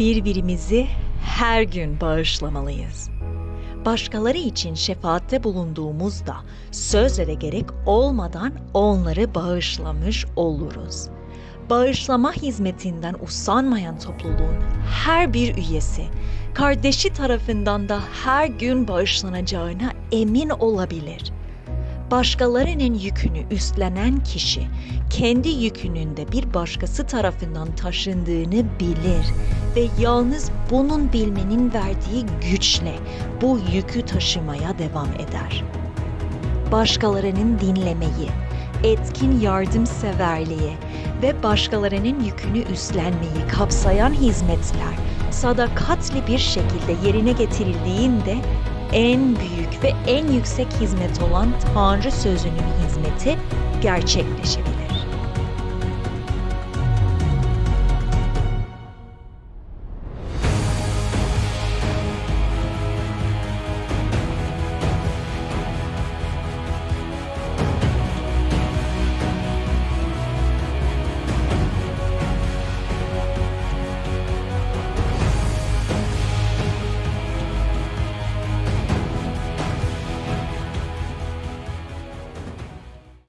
Birbirimizi her gün bağışlamalıyız. Başkaları için şefaatte bulunduğumuzda sözlere gerek olmadan onları bağışlamış oluruz. Bağışlama hizmetinden usanmayan topluluğun her bir üyesi kardeşi tarafından da her gün bağışlanacağına emin olabilir. Başkalarının yükünü üstlenen kişi kendi yükünün de bir başkası tarafından taşındığını bilir ve yalnız bunun bilmenin verdiği güçle bu yükü taşımaya devam eder. Başkalarının dinlemeyi, etkin yardımseverliği ve başkalarının yükünü üstlenmeyi kapsayan hizmetler sadakatli bir şekilde yerine getirildiğinde en büyük ve en yüksek hizmet olan Tanrı sözünün hizmeti gerçekleşebilir.